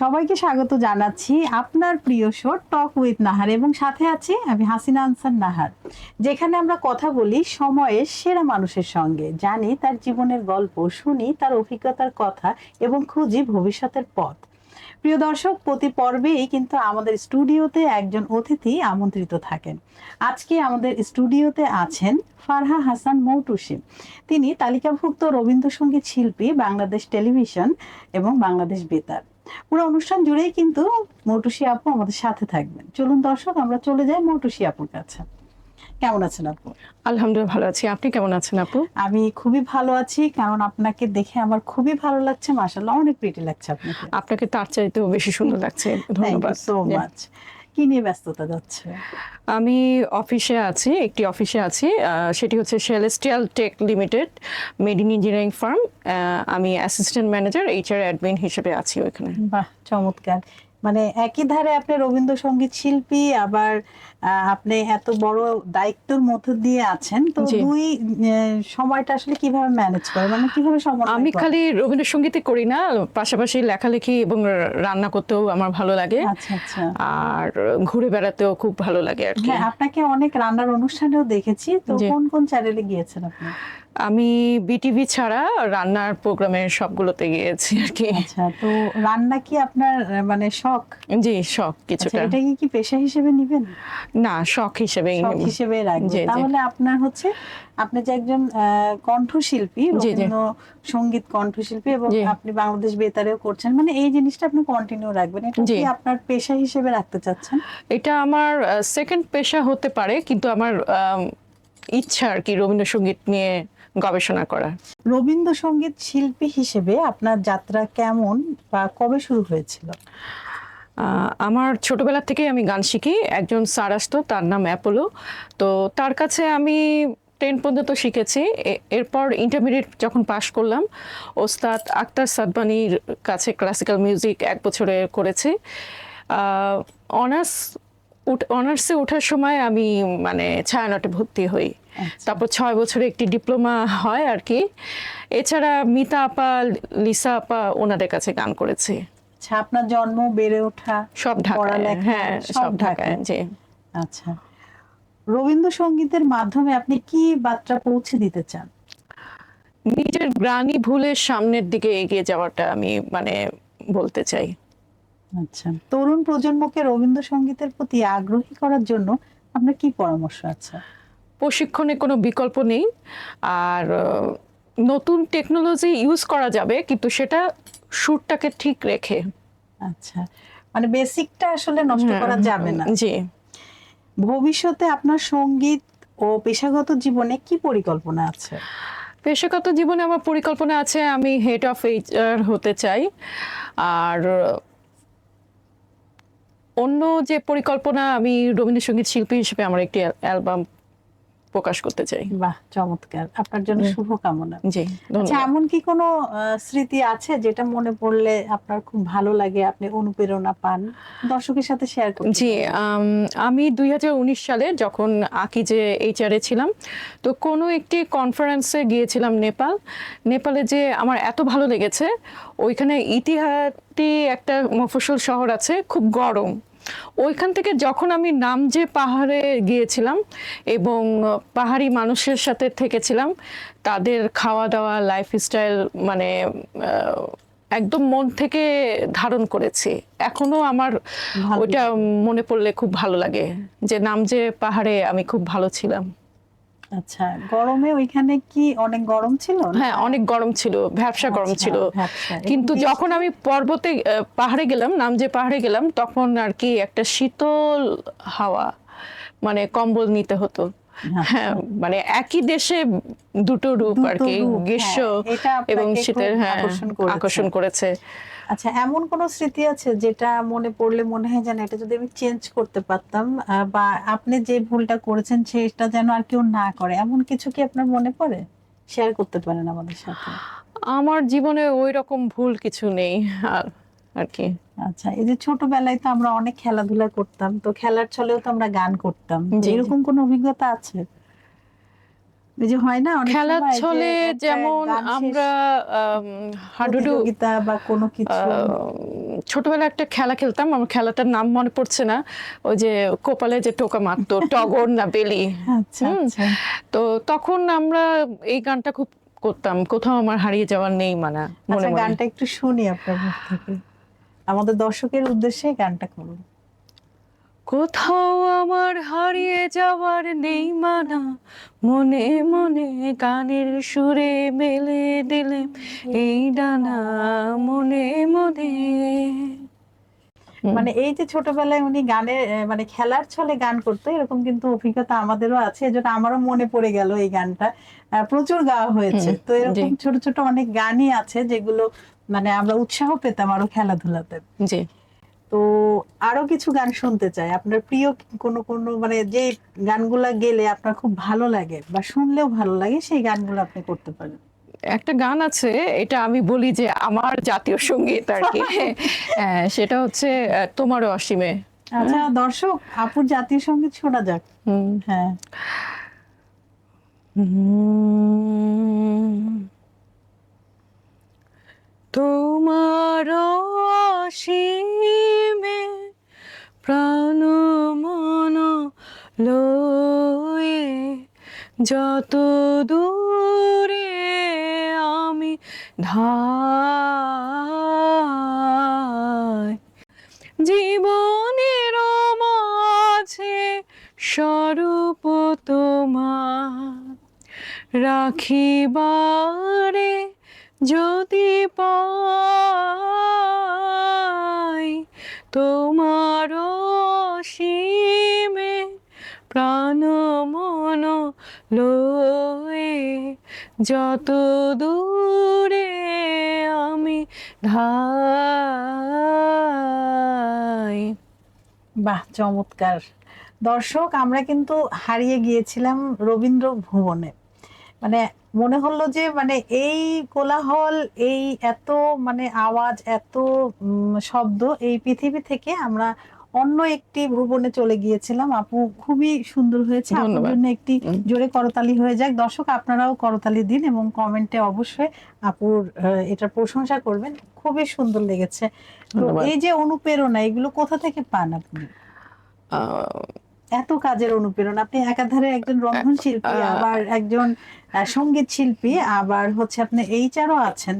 সবাইকে স্বাগত জানাচ্ছি আপনার প্রিয় শো টক উইথ নাহার এবং সাথে আছি আমি হাসিনা আনসার নাহার। যেখানে আমরা কথা বলি সময়ের সেরা মানুষের সঙ্গে, জানি তার জীবনের গল্প, শুনি তার অভিজ্ঞতার কথা এবং খুঁজি ভবিষ্যতের পথ। প্রিয় দর্শক, প্রতি পর্বেই কিন্তু আমাদের স্টুডিওতে একজন অতিথি আমন্ত্রিত থাকেন। আজকে আমাদের স্টুডিওতে আছেন ফারহা হাসান মৌটুসি। তিনি তালিকাভুক্ত রবীন্দ্রসঙ্গীত শিল্পী, বাংলাদেশ টেলিভিশন এবং বাংলাদেশ বেতার। পুরো অনুষ্ঠান জুড়েই কিন্তু মৌটুসি আপু আমাদের সাথে থাকবেন। চলুন দর্শক আমরা চলে যাই মৌটুসি আপুর কাছে। কেমন আছেন আপু? আলহামদুলিল্লাহ ভালো আছি। আপনি কেমন আছেন আপু? আমি খুবই ভালো আছি কারণ আপনাকে দেখে আমার খুবই ভালো লাগছে। মাশাআল্লাহ অনেক প্রিটি লাগছে আপনাকে। আপনাকে তার চাইতেও বেশি সুন্দর লাগছে। ধন্যবাদ। সো মাচ কি নিয়ে ব্যস্ততা যাচ্ছে? আমি অফিসে আছি একটি অফিসে আছি সেটি হচ্ছে Celestial Tech Limited made in engineering firm আমি অ্যাসিস্ট্যান্ট ম্যানেজার এইচআর অ্যাডমিন হিসেবে আছি ওইখানে। বাহ চমৎকার। মানে একই ধারে আপনি রবীন্দ্রসঙ্গীত শিল্পী আবার আপনি এত বড় দায়িত্বের মধ্য দিয়ে আছেন তো দুই সময়টা আসলে কীভাবে ম্যানেজ করে মানে কীভাবে সমন্বয় আমি খালি রবীন্দ্রসঙ্গীতই করি না পাশাপাশি লেখালেখি এবং রান্না করতেও আমার ভালো লাগে। আচ্ছা আচ্ছা। আর ঘুরে বেড়াতেও খুব ভালো লাগে আর কি। হ্যাঁ আপনাকে অনেক রান্নার অনুষ্ঠানেও দেখেছি তো কোন কোন চ্যানেলে গিয়েছেন আপনি? আমি বিটিভি ছাড়া রান্নার প্রোগ্রামের সবগুলোতে গিয়েছি আর কি। আচ্ছা তো রান্না কি আপনার মানে শখ? জি শখ আচ্ছা কিছুটা। এটা কি কি পেশা হিসেবে নিবেন? না শখ হিসেবে শখ হিসেবে রাখবেন। তাহলে আপনার হচ্ছে আপনি যে একজন কণ্ঠশিল্পী সংগীত কণ্ঠশিল্পী এবং আপনি বাংলাদেশ বেতারেও করছেন মানে এই জিনিসটা আপনি কন্টিনিউ রাখবেন। এটা কি আপনার পেশা হিসেবে রাখতে চাচ্ছেন? এটা আমার সেকেন্ড পেশা হতে পারে কিন্তু আমার আম, ইচ্ছা আর কি রবীন্দ্রসঙ্গীত নিয়ে গবেষণা করা। রবীন্দ্রসঙ্গীত শিল্পী হিসেবে আপনার যাত্রা কেমন বা কবে শুরু হয়েছিল? আমার ছোটবেলা থেকে আমি গান শিখি। একজন স্যার আসতো তার নাম অ্যাপোলো। তো তার কাছে আমি টেন পর্যন্ত শিখেছি। এ- এরপর ইন্টারমিডিয়েট যখন পাশ করলাম ওস্তাদ আক্তার সাদবানির কাছে ক্লাসিক্যাল মিউজিক এক বছরে করেছি। অনার্স অনার্সে ওঠার সময় আমি মানে ছায়ানটে ভর্তি হই। তারপর ছয় বছরে একটি ডিপ্লোমা হয় আর কি। এছাড়া মিতা আপা লিসা আপা ওনাদের কাছে গান করেছি। আচ্ছা আপনার জন্ম বেড়ে ওঠা সব ঢাকায় হ্যাঁ সব ঢাকায়। জি। আচ্ছা। রবীন্দ্রসঙ্গীতের মাধ্যমে আপনি কি বার্তা পৌঁছে দিতে চান? নিজের গ্রানি ভুলের সামনের দিকে এগিয়ে যাওয়াটা আমি মানে বলতে চাই। আচ্ছা। তরুণ প্রজন্মকে রবীন্দ্রসঙ্গীতের প্রতি আগ্রহী করার জন্য আপনার কি পরামর্শ আছে? প্রশিক্ষণে কোনো বিকল্প নেই। আর নতুন টেকনোলজি ইউজ করা যাবে কিন্তু সেটা সুরটাকে ঠিক রেখে। আচ্ছা মানে বেসিকটা আসলে নষ্ট করা যাবে না। জি। ভবিষ্যতে আপনার সংগীত ও পেশাগত জীবনে কি পরিকল্পনা আছে? পেশাগত জীবনে আমার পরিকল্পনা আছে আমি হেড অফ এইচআর হতে চাই। আর অন্য যে পরিকল্পনা আমি রবীন্দ্রসঙ্গীত শিল্পী হিসেবে আমার একটি অ্যালবাম প্রকাশ করতে চাই। বাহ চমৎকার। আপনার জন্য শুভকামনা। জি আচ্ছা এমন কি কোনো স্মৃতি আছে যেটা মনে পড়লে আপনার খুব ভালো লাগে আপনি অনুপ্রেরণা পান? দর্শকের সাথে শেয়ার করতে জি। আম, দুই হাজার উনিশ সালে যখন আকি যে এইচআরে ছিলাম তো কোনো একটি কনফারেন্সে গিয়েছিলাম নেপাল। নেপালে যে আমার এত ভালো লেগেছে ওইখানে ইতিহাটি একটা মফস্বল শহর আছে খুব গরম। ওইখান থেকে যখন আমি নামজে পাহাড়ে গিয়েছিলাম এবং পাহাড়ি মানুষের সাথে থেকেছিলাম তাদের খাওয়া দাওয়া লাইফস্টাইল মানে একদম মন থেকে ধারণ করেছি। এখনও আমার ওইটা মনে পড়লে খুব ভালো লাগে যে নামজে পাহাড়ে আমি খুব ভালো ছিলাম। আচ্ছা গরমে ওইখানে কি অনেক গরম ছিল? হ্যাঁ অনেক গরম ছিল ভ্যাবসা গরম আচ্ছা, ছিল কিন্তু যখন আমি পর্বতে পাহাড়ে গেলাম নামজে পাহাড়ে গেলাম তখন আর কি একটা শীতল হাওয়া মানে কম্বল নিতে হতো। মানে একই দেশে দুটো রূপ আর কি গ্রীষ্ম হ্যাঁ, এটা এবং শীতের হ্যাঁ আকর্ষণ করেছে। আচ্ছা এমন কোন স্মৃতি আছে যেটা মনে পড়লে মনে হয় যেন এটা যদি আমি চেঞ্জ করতে পারতাম বা আপনি যে ভুলটা করেছেন সেটা যেন আর কেউ না করে এমন কিছু কি আপনার মনে পড়ে? শেয়ার করতে পারেন আমাদের সাথে। আমার জীবনে ওই রকম ভুল কিছু নেই আর কি। আচ্ছা এই যে ছোটবেলায় তো আমরা অনেক খেলাধুলা করতাম তো খেলার ছলেও তো আমরা গান করতাম। এরকম কোনো অভিজ্ঞতা আছে? যে হয় না খেলার ছলে যেমন আমরা আম, হাডুডু প্রতিযোগিতা বা কোনো কিছু। ছোটবেলায় একটা খেলা খেলতাম আমার খেলাটার নাম মনে পড়ছে না। ওই যে কোপালে যে টোকা মারতো টগর না বেলি। আচ্ছা আচ্ছা। তো তখন আমরা এই গানটা খুব করতাম কোথাও আমার হারিয়ে যাওয়ার নেই মানা আচ্ছা মনে। গানটা একটু শুনি আপনার মুখ থেকে। আমাদের দর্শকের উদ্দেশ্যে গানটা করুন। কোথাও আমার হারিয়ে যাওয়ার নেই মানা মনে মনে গানের সুরে মেলে দিলে এই ডানা মনে মনে। মানে এই যে ছোটবেলায় উনি গানে মানে খেলার ছলে গান করতো এরকম কিন্তু অভিজ্ঞতা আমাদেরও আছে এজন্য আমারও মনে পড়ে গেল এই গানটা। আহ, প্রচুর গাওয়া হয়েছে। তো এরকম ছোট ছোট অনেক গানই আছে যেগুলো মানে আমরা উৎসাহ পেতাম আরও খেলাধুলাতে। জি। তো আরও কিছু গান শুনতে চাই। আপনার প্রিয় কোনো কোনো মানে যে গানগুলা গেলে আপনার খুব ভালো লাগে বা শুনলেও ভালো লাগে সেই গানগুলো আপনি করতে পারেন। একটা গান আছে এটা আমি বলি যে আমার জাতীয় সংগীত আর কি। সেটা হচ্ছে তোমারও অসীমে। আচ্ছা দর্শক আপুর জাতীয় সংগীত শোনা যাক। হুম। হ্যাঁ। তোমার অসীমে প্রাণ মন লয়ে যত দূরে আমি ধাই জীবনের মাঝে স্বরূপ তোমার রাখিবারে যদি পাই তোমার সীমে প্রাণ মন লয়ে যত দূরে আমি ধাই। বাহ, চমৎকার। দর্শক, আমরা কিন্তু হারিয়ে গিয়েছিলাম রবীন্দ্র ভুবনে মানে মনে হলো যে মানে এই কোলাহল এই এত মানে আওয়াজ এত শব্দ এই পৃথিবী থেকে আমরা অন্য একটি ভুবনে চলে গিয়েছিলাম। আপু খুবই সুন্দর হয়েছে। ধন্যবাদ। জন্য একটি জোরে করতালি হয়ে যাক। দর্শক আপনারাও করতালি দিন এবং কমেন্টে অবশ্যই আপুর এটার প্রশংসা করবেন। খুবই সুন্দর লেগেছে। এই যে অনুপ্রেরণা এগুলো কোথা থেকে পান আপনি? আহ, এত কাজের অনুপ্রেরণা। আপনি একাধারে একজন রন্ধন শিল্পী আবার একজন সংগীত শিল্পী আবার হচ্ছে আপনি এইচআরও আছেন।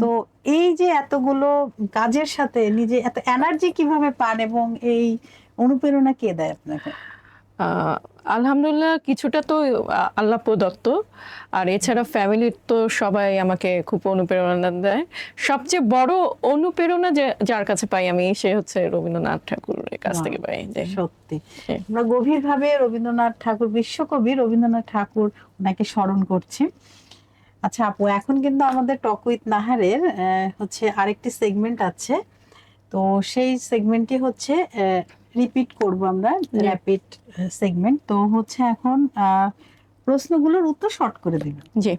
তো এই যে এতগুলো কাজের সাথে নিজে এত এনার্জি কীভাবে পান এবং এই অনুপ্রেরণা কে দেয় আপনাকে? আলহামদুলিল্লাহ কিছুটা তো আল্লাহ প্রদত্ত। আর এছাড়া ফ্যামিলির তো সবাই আমাকে খুব অনুপ্রেরণা দেয়। সবচেয়ে বড় অনুপ্রেরণা যে যার কাছে পাই আমি সে হচ্ছে রবীন্দ্রনাথ ঠাকুরের কাছ থেকে পাই যে সত্যি। আমরা গভীরভাবে রবীন্দ্রনাথ ঠাকুর বিশ্বকবি রবীন্দ্রনাথ ঠাকুর ওনাকে স্মরণ করছি। আচ্ছা আপু এখন কিন্তু আমাদের টক উইথ নাহারের হচ্ছে আরেকটি সেগমেন্ট আছে। তো সেই সেগমেন্টটি হচ্ছে রিপিট করব আমরা র্যাপিড সেগমেন্ট তো হচ্ছে এখন প্রশ্নগুলোর উত্তর শর্ট করে দেবেন জি।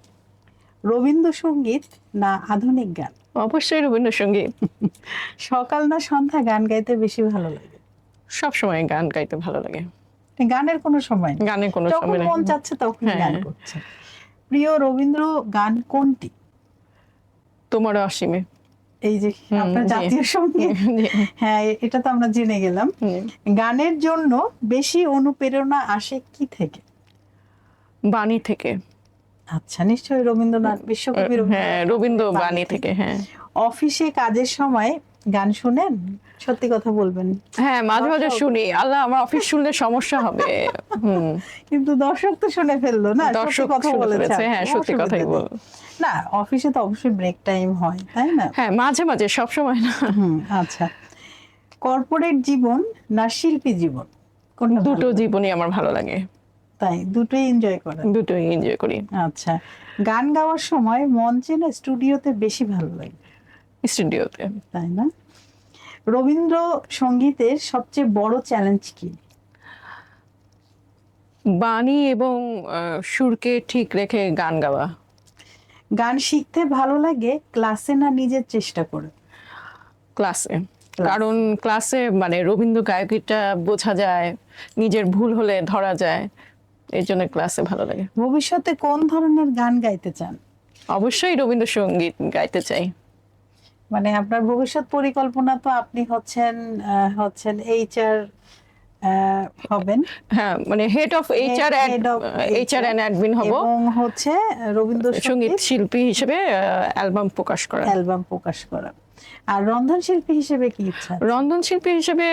রবীন্দ্রসঙ্গীত না আধুনিক গান? অবশ্যই রবীন্দ্রসঙ্গীত। সকাল না সন্ধ্যা গান গাইতে বেশি ভালো লাগে? সবসময় গান গাইতে ভালো লাগে। গানের কোনো সময়। গানের কোনো সময় নেই। মন চাচ্ছে তখন হ্যাঁ। গান করছে। প্রিয় রবীন্দ্র গান কোনটি? তোমার অসীমে। এই যে আপনার জাতীয় সংগীত। হ্যাঁ এটা তো আমরা জেনে গেলাম। গানের জন্য বেশি অনুপ্রেরণা আসে কি থেকে? বাণী থেকে। আচ্ছা নিশ্চয়ই রবীন্দ্রনাথ বিশ্বকবি হ্যাঁ রবীন্দ্র বাণী থেকে। হ্যাঁ। অফিসে কাজের সময় গান শুনেন? সত্যি কথা বলবেন। হ্যাঁ মাঝে মাঝে শুনি। আল্লাহ আমার অফিস শুনলে সমস্যা হবে। কিন্তু দর্শক তো শুনে ফেলল না? দর্শক কথা বলেছে হ্যাঁ সত্যি কথাই বল না অফিসে তো অবশ্যই ব্রেক টাইম হয় তাই না? হ্যাঁ মাঝে মাঝে সব সময় না। আচ্ছা। কর্পোরেট জীবন না শিল্পী জীবন? কোনটা দুটো জীবনই আমার ভালো লাগে। তাই দুটোই এনজয় করেন? দুটোই এনজয় করি। আচ্ছা। গান গাওয়ার সময় মঞ্চে না স্টুডিওতে বেশি ভালো লাগে? স্টুডিওতে তাই না? রবীন্দ্র সঙ্গীতের সবচেয়ে বড় চ্যালেঞ্জ কি? বাণী এবং সুরকে ঠিক রেখে গান গাওয়া। গান শিখতে ভালো লাগে ক্লাসে না নিজের চেষ্টা করে? ক্লাসে। কারণ ক্লাসে মানে রবীন্দ্র গায়কিটা বোঝা যায় নিজের ভুল হলে ধরা যায় এই জন্য ক্লাসে ভালো লাগে। ভবিষ্যতে কোন ধরনের গান গাইতে চান? অবশ্যই রবীন্দ্রসঙ্গীত গাইতে চাই। মানে আপনার ভবিষ্যৎ পরিকল্পনা তো আপনি হচ্ছেন হচ্ছেন এইচআর হবেন। হ্যাঁ মানে head of HR HR and admin হব। এবং হচ্ছে রবীন্দ্র সংগীত। শিল্পী হিসেবে অ্যালবাম প্রকাশ করা। অ্যালবাম প্রকাশ করা। আর রন্ধন শিল্পী হিসেবে কি ইচ্ছা রন্ধন শিল্পী হিসেবে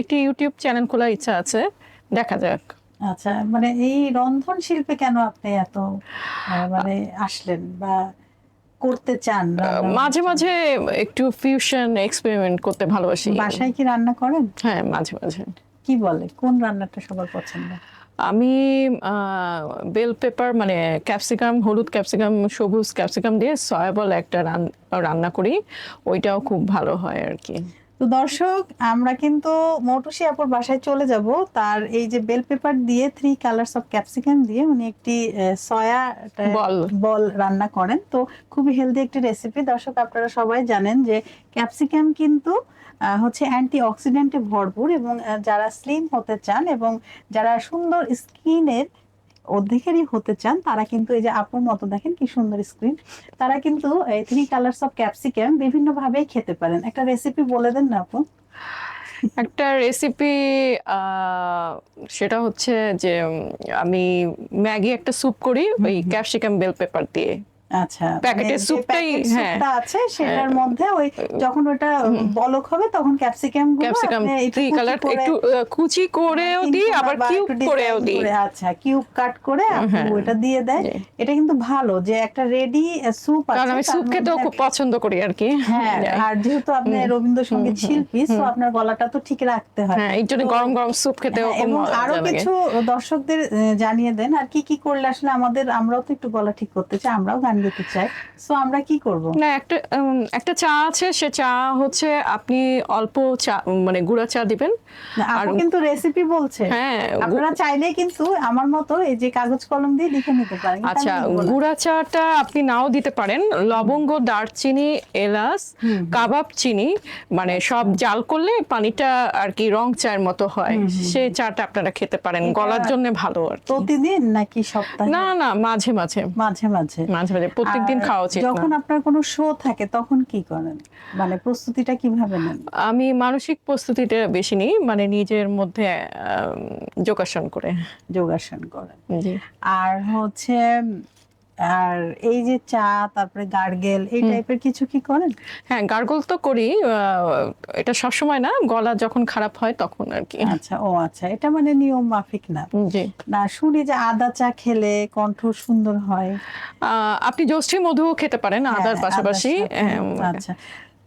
একটি ইউটিউব চ্যানেল খোলার ইচ্ছা আছে। দেখা যাক। আচ্ছা মানে এই রন্ধন শিল্পে কেন আপনি এত মানে আসলেন বা করতে চান মাঝে মাঝে একটু ফিউশন এক্সপেরিমেন্ট করতে ভালোবাসি। বাসায় কি রান্না করেন? হ্যাঁ মাঝে মাঝে। কি বলে? কোন রান্নাটা সবার পছন্দ? আমি বেল পেপার মানে ক্যাপসিকাম হলুদ ক্যাপসিকাম সবুজ ক্যাপসিকাম দিয়ে সয়াবল একটা রান- রান্না করি। ওইটাও খুব ভালো হয় আর কি। তো দর্শক আমরা কিন্তু মৌটুসি আপুর বাসায় চলে যাব। তার এই যে বেল পেপার দিয়ে থ্রি কালার্স অফ ক্যাপসিকাম দিয়ে উনি একটি সয়া বল। বল রান্না করেন। তো খুবই হেলদি একটি রেসিপি দর্শক আপনারা সবাই জানেন যে ক্যাপসিকাম কিন্তু আহ, হচ্ছে অ্যান্টি অক্সিডেন্টে ভরপুর এবং যারা স্লিম হতে চান এবং যারা সুন্দর স্কিনের অধিকারী হতে চান তারা কিন্তু এই যে আপুর মতো দেখেন কি সুন্দর স্ক্রিন তারা কিন্তু এই থ্রি কালার্স অফ ক্যাপসিকাম বিভিন্ন ভাবেই খেতে পারেন। একটা রেসিপি বলে দেন না আপু। একটা রেসিপি সেটা হচ্ছে যে আমি ম্যাগি একটা স্যুপ করি ওই ক্যাপসিকাম বেল পেপার দিয়ে। আচ্ছা প্যাকেটের মানে স্যুপটাই, হ্যাঁ। আছে সেটার মধ্যে ওই যখন ওটা বলক হবে তখন ক্যাপসিকাম ক্যাপসিকাম থ্রি কালার একটু কুচি করেও দিই আবার কিউব করেও দিই। আচ্ছা কিউব কাট করে হ্যাঁ। ওটা দিয়ে দেয় এটা কিন্তু ভালো যে একটা রেডি স্যুপ আছে কারণ আমি স্যুপ খেতেও খুব পছন্দ করি আর কি। হ্যাঁ আর যেহেতু আপনি রবীন্দ্রসঙ্গীত শিল্পী তো আপনার গলাটা তো ঠিক রাখতে হয়। হ্যাঁ এই জন্য গরম গরম স্যুপ খেতেও হ্যাঁ, খুব এবং আরও কিছু দর্শকদের জানিয়ে দেন আর কি কি করলে আসলে আমাদের আমরাও তো একটু গলা ঠিক করতে চাই আমরাও গান সো আমরা কি করব? না একটা একটা চা আছে সে চা হচ্ছে আপনি অল্প চা মানে গুঁড়া চা দিবেন। আপু কিন্তু রেসিপি বলছে। হ্যাঁ আপনারা চাইলে কিন্তু আমার মতো এই যে কাগজ কলম দিয়ে লিখে নিতে পারেন আচ্ছা গুঁড়া চাটা আপনি নাও দিতে পারেন। লবঙ্গ দারচিনি এলাচ কাবাব চিনি মানে সব জাল করলে পানিটা আর কি রং চায়ের মতো হয়। সেই চাটা আপনারা খেতে পারেন গলার জন্য ভালো আর প্রতিদিন নাকি সপ্তাহে? না না মাঝে মাঝে। মাঝে মাঝে। মাঝে মাঝে। প্রত্যেকদিন খাওয়া উচিত যখন আপনার কোনো শো থাকে তখন কি করেন? মানে প্রস্তুতিটা কীভাবে নেন? আমি মানসিক প্রস্তুতিটা বেশি নিই মানে নিজের মধ্যে যোগাসন করে। যোগাসন করে আর হচ্ছে আর এই যে চা তারপরে গার্গেল এই টাইপের কিছু কি করেন? হ্যাঁ গার্গল তো করি এটা সবসময় না গলা যখন খারাপ হয় তখন আর কি। আচ্ছা ও আচ্ছা এটা মানে নিয়ম মাফিক না। জি। না শুনি যে আদা চা খেলে কণ্ঠ সুন্দর হয়। আহ, আপনি জ্যোষ্ঠী মধু খেতে পারেন হ্যাঁ, আদার পাশাপাশি আদার সাথে। হ্যাঁ, আচ্ছা।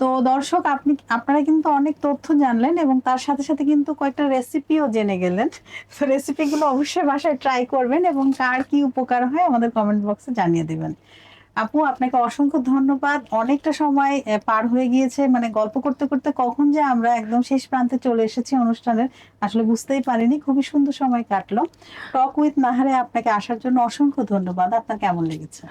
তো দর্শক, আপনি, আপনারা কিন্তু অনেক তথ্য জানলেন এবং তার সাথে সাথে কিন্তু কয়েকটা রেসিপিও জেনে গেলেন। তো রেসিপিগুলো অবশ্যই বাসায় ট্রাই করবেন এবং কার কি উপকার হয় আমাদের কমেন্ট বক্সে জানিয়ে দেবেন। আপু, আপনাকে অসংখ্য ধন্যবাদ। অনেকটা সময় পার হয়ে গিয়েছে। মানে গল্প করতে করতে কখন যে আমরা একদম শেষ প্রান্তে চলে এসেছি অনুষ্ঠানের। আসলে বুঝতেই পারিনি খুবই সুন্দর সময় কাটলো। টক উইথ নাহারে আপনাকে আসার জন্য অসংখ্য ধন্যবাদ। আপনার কেমন লেগেছে?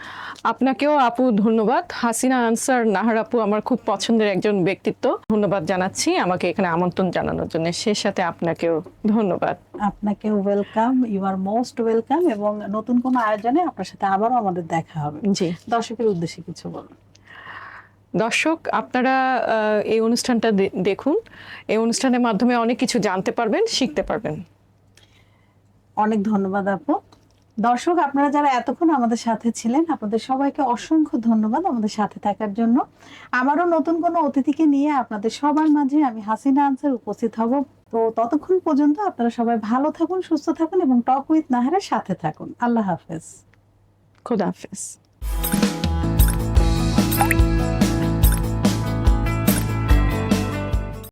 আপনাকেও আপু ধন্যবাদ। হাসিনা আনসার নাহার আপু আমার খুব পছন্দের একজন ব্যক্তিত্ব। ধন্যবাদ জানাচ্ছি আমাকে এখানে আমন্ত্রণ জানানোর জন্য। সে সাথে আপনাকেও ধন্যবাদ। আপনাকে welcome you are most welcome এবং নতুন কোনো আয়োজনে আপনার সাথে আবারও আমাদের দেখা হবে। জি। দর্শকের উদ্দেশ্যে কিছু বলুন। দর্শক আপনারা এই অনুষ্ঠানটা দেখুন। এই অনুষ্ঠানের মাধ্যমে অনেক কিছু জানতে পারবেন শিখতে পারবেন। অনেক ধন্যবাদ আপু। দর্শক আপনারা যারা এতক্ষণ আমাদের সাথে ছিলেন আপনাদের সবাইকে অসংখ্য ধন্যবাদ আমাদের সাথে থাকার জন্য। আমারও নতুন কোনো অতিথিকে নিয়ে আপনাদের সবার মাঝে আমি হাসিনা আনসার উপস্থিত হব। তো ততক্ষণ পর্যন্ত আপনারা সবাই ভালো থাকুন সুস্থ থাকুন এবং টক উইথ নাহারের সাথে থাকুন। আল্লাহ হাফেজ। খোদা হাফেজ।